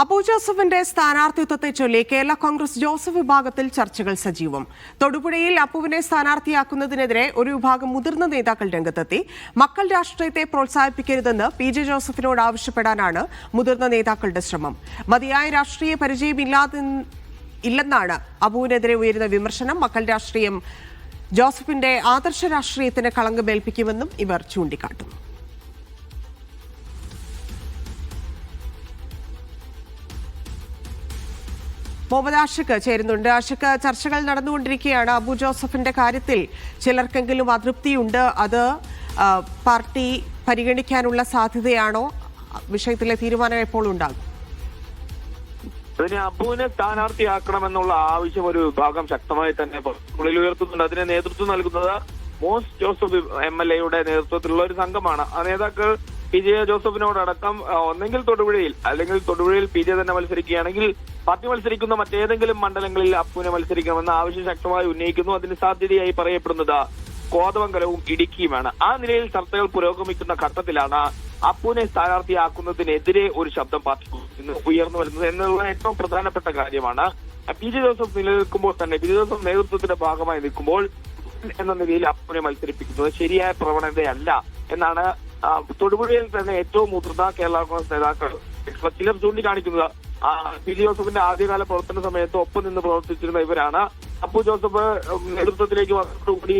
അബു ജോസഫിന്റെ സ്ഥാനാർത്ഥിത്വത്തെ ചൊല്ലി കേരള കോൺഗ്രസ് ജോസഫ് വിഭാഗത്തിൽ ചർച്ചകൾ സജീവം. തൊടുപുഴയിൽ അപ്പുവിനെ സ്ഥാനാർത്ഥിയാക്കുന്നതിനെതിരെ ഒരു വിഭാഗം മുതിർന്ന നേതാക്കൾ രംഗത്തെത്തി. മക്കൾ രാഷ്ട്രീയത്തെ പ്രോത്സാഹിപ്പിക്കരുതെന്ന് പി ജെ ജോസഫിനോട് ആവശ്യപ്പെടാനാണ് മുതിർന്ന നേതാക്കളുടെ ശ്രമം. മതിയായ രാഷ്ട്രീയ പരിചയമില്ലാതെ ഇല്ലെന്നാണ് അബുവിനെതിരെ ഉയരുന്ന വിമർശനം. മക്കൾ രാഷ്ട്രീയം ജോസഫിന്റെ ആദർശ രാഷ്ട്രീയത്തിന് കളങ്കമേൽപ്പിക്കുമെന്നും ഇവർ ചൂണ്ടിക്കാട്ടുന്നു. മുഹമ്മദ് ആഷിഖ് ചേരുന്നുണ്ട്. ആഷിഖ് ചർച്ചകൾ നടന്നുകൊണ്ടിരിക്കുകയാണ്. അബു ജോസഫിന്റെ കാര്യത്തിൽ ചിലർക്കെങ്കിലും അതൃപ്തിയുണ്ട്? അത് പാർട്ടി പരിഗണിക്കാനുള്ള സാധ്യതയാണോ? വിഷയത്തിലെ തീരുമാനം എപ്പോൾ ഉണ്ടാകും? അതിനെ അബുവിനെ സ്ഥാനാർത്ഥിയാക്കണമെന്നുള്ള ആവശ്യം ഒരു വിഭാഗം ശക്തമായി തന്നെ ഉള്ളിൽ ഉയർത്തുന്നുണ്ട്. അതിന് നേതൃത്വം നൽകുന്നത് മോസ് ജോസഫ് എം എൽ എയുടെ നേതൃത്വത്തിലുള്ള ഒരു സംഘമാണ്. ആ നേതാക്കൾ പി ജെ ജോസഫിനോടടക്കം ഒന്നെങ്കിൽ തൊടുപുഴയിൽ അല്ലെങ്കിൽ തൊടുപുഴയിൽ പി ജെ തന്നെ മത്സരിക്കുകയാണെങ്കിൽ പാർട്ടി മത്സരിക്കുന്ന മറ്റേതെങ്കിലും മണ്ഡലങ്ങളിൽ അപ്പുവിനെ മത്സരിക്കണമെന്ന ആവശ്യം ശക്തമായി ഉന്നയിക്കുന്നു. അതിന് സാധ്യതയായി പറയപ്പെടുന്നത് കോതമംഗലവും ഇടുക്കിയുമാണ്. ആ നിലയിൽ ചർച്ചകൾ പുരോഗമിക്കുന്ന ഘട്ടത്തിലാണ് അപ്പുവിനെ സ്ഥാനാർത്ഥിയാക്കുന്നതിനെതിരെ ഒരു ശബ്ദം പാർട്ടി ഉയർന്നു വരുന്നത് എന്നുള്ള ഏറ്റവും പ്രധാനപ്പെട്ട കാര്യമാണ്. പി ജെ ജോസഫ് നിലനിൽക്കുമ്പോൾ തന്നെ പി ജെ ജോസഫ് നേതൃത്വത്തിന്റെ ഭാഗമായി നിൽക്കുമ്പോൾ എന്ന നിലയിൽ അപ്പുവിനെ മത്സരിപ്പിക്കുന്നത് ശരിയായ പ്രവണതയല്ല എന്നാണ് തൊടുപുഴയിൽ തന്നെ ഏറ്റവും മുതിർന്ന കേരള കോൺഗ്രസ് നേതാക്കൾ ചിലർ ചൂണ്ടിക്കാണിക്കുന്നത്. പി ജോസഫിന്റെ ആദ്യകാല പ്രവർത്തന സമയത്ത് ഒപ്പം നിന്ന് പ്രവർത്തിച്ചിരുന്ന ഇവരാണ്. അപ്പു ജോസഫ് നേതൃത്വത്തിലേക്ക് വന്നതോടുകൂടി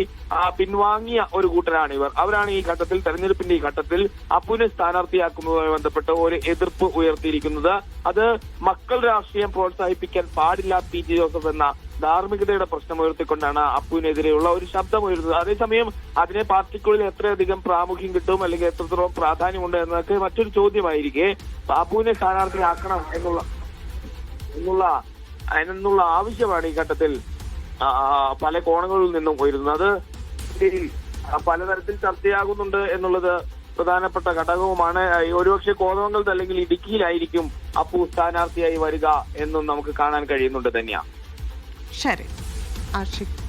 പിൻവാങ്ങിയ ഒരു കൂട്ടരാണ് ഇവർ. അവരാണ് ഈ ഘട്ടത്തിൽ തെരഞ്ഞെടുപ്പിന്റെ ഈ ഘട്ടത്തിൽ അപ്പുവിനെ സ്ഥാനാർത്ഥിയാക്കുന്നതുമായി ബന്ധപ്പെട്ട് ഒരു എതിർപ്പ് ഉയർത്തിയിരിക്കുന്നത്. അത് മക്കൾ രാഷ്ട്രീയം പ്രോത്സാഹിപ്പിക്കാൻ പാടില്ല പി ജോസഫ് എന്ന ധാർമ്മികതയുടെ പ്രശ്നം ഉയർത്തിക്കൊണ്ടാണ് അപ്പുവിനെതിരെയുള്ള ഒരു ശബ്ദം ഉയരുന്നത് അതേസമയം അതിനെ പാർട്ടിക്കുള്ളിൽ എത്രയധികം പ്രാമുഖ്യം കിട്ടും അല്ലെങ്കിൽ എത്രത്തോളം പ്രാധാന്യമുണ്ട് എന്നൊക്കെ മറ്റൊരു ചോദ്യമായിരിക്കെ. അപ്പുവിനെ സ്ഥാനാർത്ഥിയാക്കണം എന്നുള്ള എന്നുള്ള അതിനുള്ള ആവശ്യമാണ് ഈ ഘട്ടത്തിൽ പല കോണുകളിൽ നിന്നും ഉയരുന്നത്. പലതരത്തിൽ ചർച്ചയാകുന്നുണ്ട് എന്നുള്ളത് പ്രധാനപ്പെട്ട ഘടകവുമാണ്. ഒരുപക്ഷെ കോതമംഗലത്ത് അല്ലെങ്കിൽ ഇടുക്കിയിലായിരിക്കും അപ്പു സ്ഥാനാർത്ഥിയായി വരിക എന്നും നമുക്ക് കാണാൻ കഴിയുന്നുണ്ട് തന്നെയാ ശരി ആഷിഖ്